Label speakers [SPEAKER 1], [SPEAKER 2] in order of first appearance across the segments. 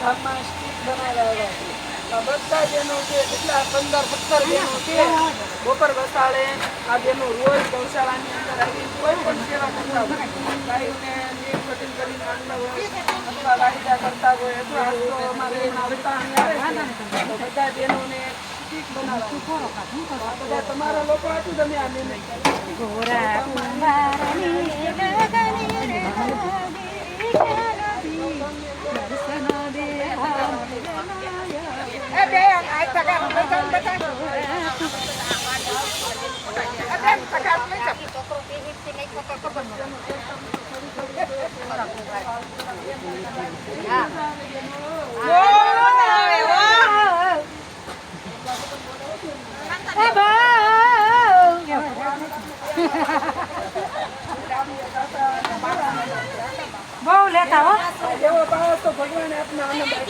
[SPEAKER 1] ધામમાં સ્ટીક બનાવ્યા છે બધા બહેનો છે કેટલા પંદર, સત્તર બહેનો છે, બપોર વસાળે આ બહેનો રોજ ગૌશાળાની અંદર આવી કોઈ પણ સેવા કરતા હોય, ગાયોને નીર કટિંગ કરીને આપતા હોય, અથવા વાડિયા કરતા હોય, અથવા અમારે આવતા આવે તો બધા બહેનોને તમારા લોકો હતું em bé ăn ai ta gặp bắt thân bắt thân em bé ta gặp mấy chập Hey, bro!
[SPEAKER 2] બહુ લેતા હો
[SPEAKER 1] જેવો પાવ તો ભગવાન આપને આનંદ આપ્યો.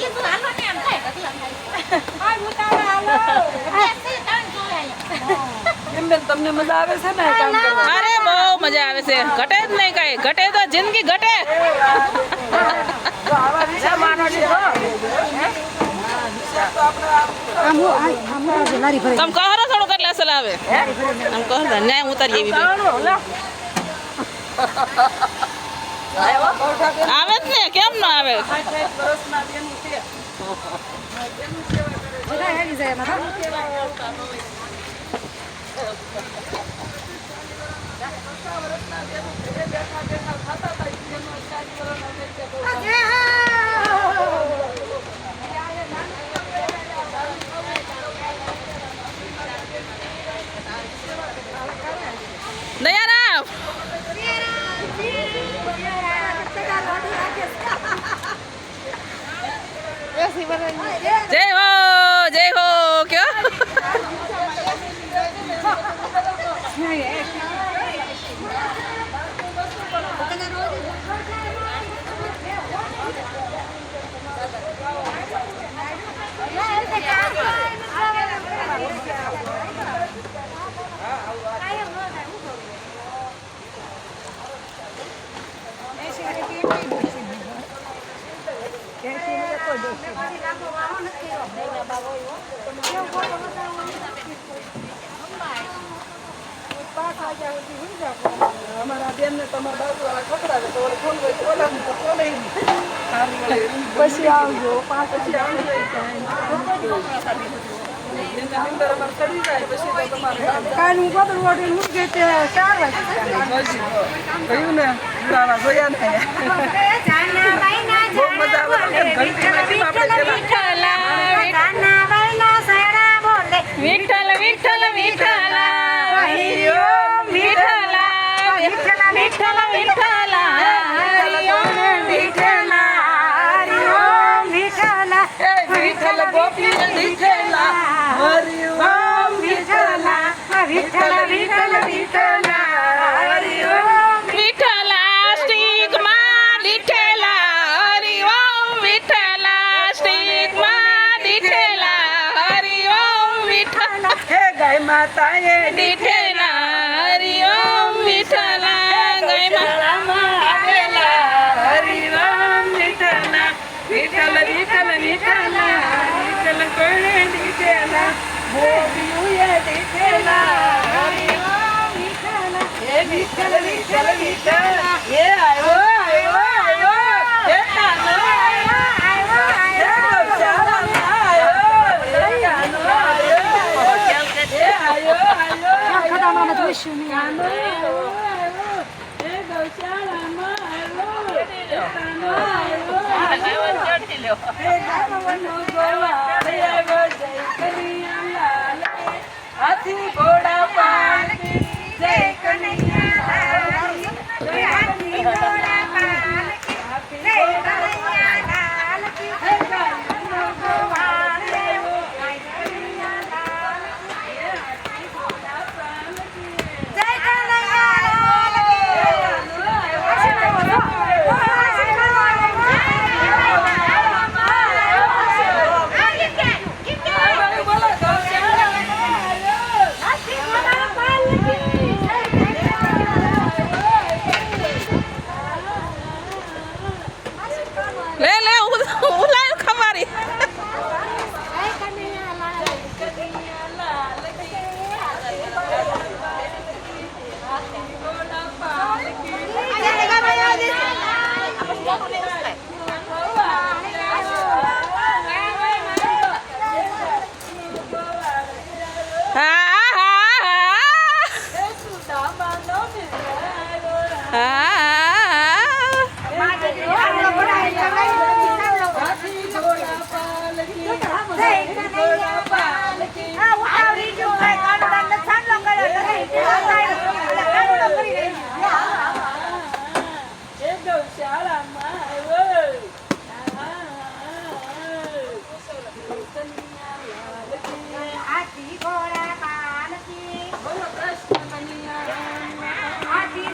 [SPEAKER 1] કેમ બેન તમને મજા આવે છે ને કામ કરવા
[SPEAKER 3] અરે બહુ મજા આવે છે ઘટે જ નહીં કઈ ઘટે તો જિંદગી ઘટે
[SPEAKER 1] જો છે હો. હા, વિચાર તો આપણે આ
[SPEAKER 2] આમ હો, આમ આમ હો, લારી ભરી
[SPEAKER 3] તમે કહો થોડું કેટલા સલાહ તમ કહો ને ન્યાય ઉતારી એવી. આવે ને? કેમ ના આવી?
[SPEAKER 2] જાય એમાં તો.
[SPEAKER 3] દયારામ જય હો જય હો કયો
[SPEAKER 1] અમારા બેનને તમારા બાજુવાળા ખવડાવે તો ફોન હોય. પછી આવજો પાંચ પછી આવજો એના અંદર અમારે ચડી જાય પછી તો તમારે કામ
[SPEAKER 2] કાલનું ગોદડું ઓઢીને ઊંઘી ગઈ તે ચાર વાગે.
[SPEAKER 1] કહ્યું ને જોયા ને બહુ મજા આવે ગાય માતાએ
[SPEAKER 3] દીઠેલા હરિ ઓમ વિઠ્ઠલ ગયમાં
[SPEAKER 1] આવેલા હરિ ઓમ વિઠ્ઠલા વિઠ્ઠલ વિઠ્ઠલ વિઠ્ઠલા વિઠ્ઠલ કોણે દીઠેલા ગોપીઓએ દીઠેલા હરિ ઓમ વિઠ્ઠલા હે વિઠ્ઠલ વિઠ્ઠલ વિઠ્ઠલા હે કાનો આવ્યો હે ગૌશાળામાં આવ્યો હે ગામનો ગોવાળ હાથી ઘોડા પાલકી हा